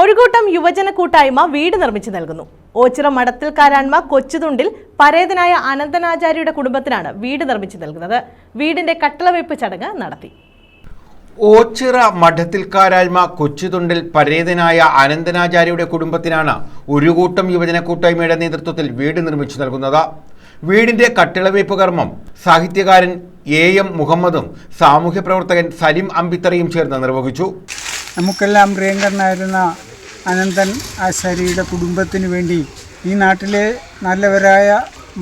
ഒരു കൂട്ടം യുവജന കൂട്ടായ്മ വീട് നിർമ്മിച്ചു നൽകുന്നു. ഓച്ചിറ മടത്തിൽ കാരാൺമ കൊച്ചുതുണ്ടിൽ പരേതനായ അനന്തനാചാര്യയുടെ കുടുംബത്തിനാണ് വീട് നിർമ്മിച്ചു നൽകുന്നത്. വീടിന്റെ കട്ടളവെപ്പ് ചടങ്ങ് നടത്തി. ഓച്ചിറ മഠത്തിൽക്കാരായ്മ കൊച്ചുതുണ്ടിൽ പരേതനായ അനന്തനാചാര്യയുടെ കുടുംബത്തിനാണ് ഒരു കൂട്ടം യുവജന കൂട്ടായ്മയുടെ നേതൃത്വത്തിൽ വീട് നിർമ്മിച്ചു നൽകുന്നത്. വീടിന്റെ കട്ടിളവയ്പ് കർമ്മം സാഹിത്യകാരൻ എ എം മുഹമ്മദും സാമൂഹ്യ പ്രവർത്തകൻ സലിം അമ്പിത്തറയും ചേർന്ന് നിർവഹിച്ചു. നമുക്കെല്ലാം പ്രിയങ്കരനായിരുന്ന അനന്തൻ ആശാരിയുടെ കുടുംബത്തിന് വേണ്ടി ഈ നാട്ടിലെ നല്ലവരായ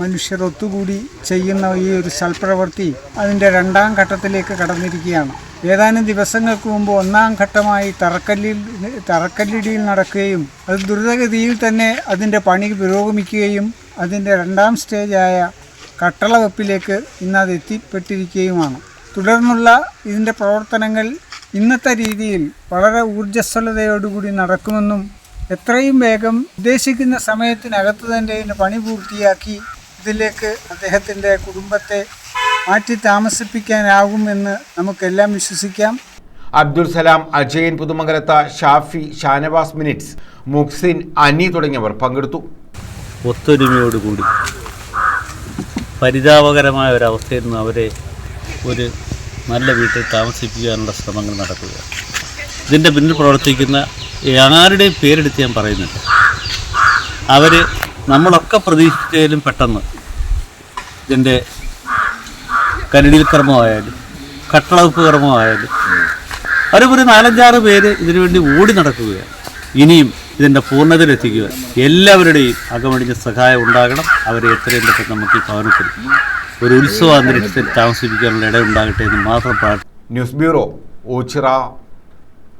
മനുഷ്യർ ഒത്തുകൂടി ചെയ്യുന്ന ഈ ഒരു സൽപ്രവൃത്തി അതിന്റെ രണ്ടാം ഘട്ടത്തിലേക്ക് കടന്നിരിക്കുകയാണ്. ഏതാനും ദിവസങ്ങൾക്ക് മുമ്പ് ഒന്നാം ഘട്ടമായി തറക്കല്ലിൽ തറക്കല്ലിടിയിൽ നടക്കുകയും അത് ദ്രുതഗതിയിൽ തന്നെ അതിന്റെ പണി പുരോഗമിക്കുകയും അതിന്റെ രണ്ടാം സ്റ്റേജായ കട്ടളവെപ്പിലേക്ക് ഇന്ന് അത് എത്തിപ്പെട്ടിരിക്കുകയുമാണ്. തുടർന്നുള്ള ഇതിന്റെ പ്രവർത്തനങ്ങൾ ഇന്നത്തെ രീതിയിൽ വളരെ ഊർജസ്വലതയോടുകൂടി നടക്കുമെന്നും എത്രയും വേഗം ഉദ്ദേശിക്കുന്ന സമയത്തിനകത്ത് തന്നെ ഇതിന് പണി പൂർത്തിയാക്കി ഇതിലേക്ക് അദ്ദേഹത്തിന്റെ കുടുംബത്തെ മാറ്റി താമസിപ്പിക്കാനാകുമെന്ന് നമുക്കെല്ലാം വിശ്വസിക്കാം. അബ്ദുൽ സലാം അജയൻ പുതുമംഗലത്ത ഷാഫി ഷാനവാസ് മിനിറ്റ്സ് മുഹ്സിൻ അനി തുടങ്ങിയവർ പങ്കെടുത്തു. ഒത്തൊരുമയോടുകൂടി പരിതാപകരമായ ഒരവസ്ഥയിൽ നിന്ന് അവരെ ഒരു നല്ല വീട്ടിൽ താമസിപ്പിക്കാനുള്ള ശ്രമങ്ങൾ നടക്കുക. ഇതിന്റെ പിന്നിൽ പ്രവർത്തിക്കുന്ന ആരുടെയും പേരെടുത്ത് ഞാൻ പറയുന്നില്ല. അവർ നമ്മളൊക്കെ പ്രതീക്ഷിച്ചതിലും പെട്ടെന്ന് ഇതിന്റെ കരടിൽ കർമ്മമായാലും കട്ടളവെപ്പ് കർമ്മമായാലും അവരൊരു നാലഞ്ചാറ് പേര് ഇതിനുവേണ്ടി ഓടി നടക്കുകയാണ്. ഇനിയും ഇതിന്റെ പൂർണതയിലെത്തിക്കുക. എല്ലാവരുടെയും അകമടിഞ്ഞ സഹായം ഉണ്ടാകണം. അവരെ എത്രയും പെട്ടെന്ന് നമുക്ക് ഭവനത്തിൽ ഒരു ഉത്സവ അന്തരീക്ഷത്തിൽ താമസിപ്പിക്കാനുള്ള ഇടയുണ്ടാകട്ടെ എന്ന് മാത്രം പ്രാർത്ഥിക്കുന്നു ന്യൂസ് ബ്യൂറോ ഓച്ചിറ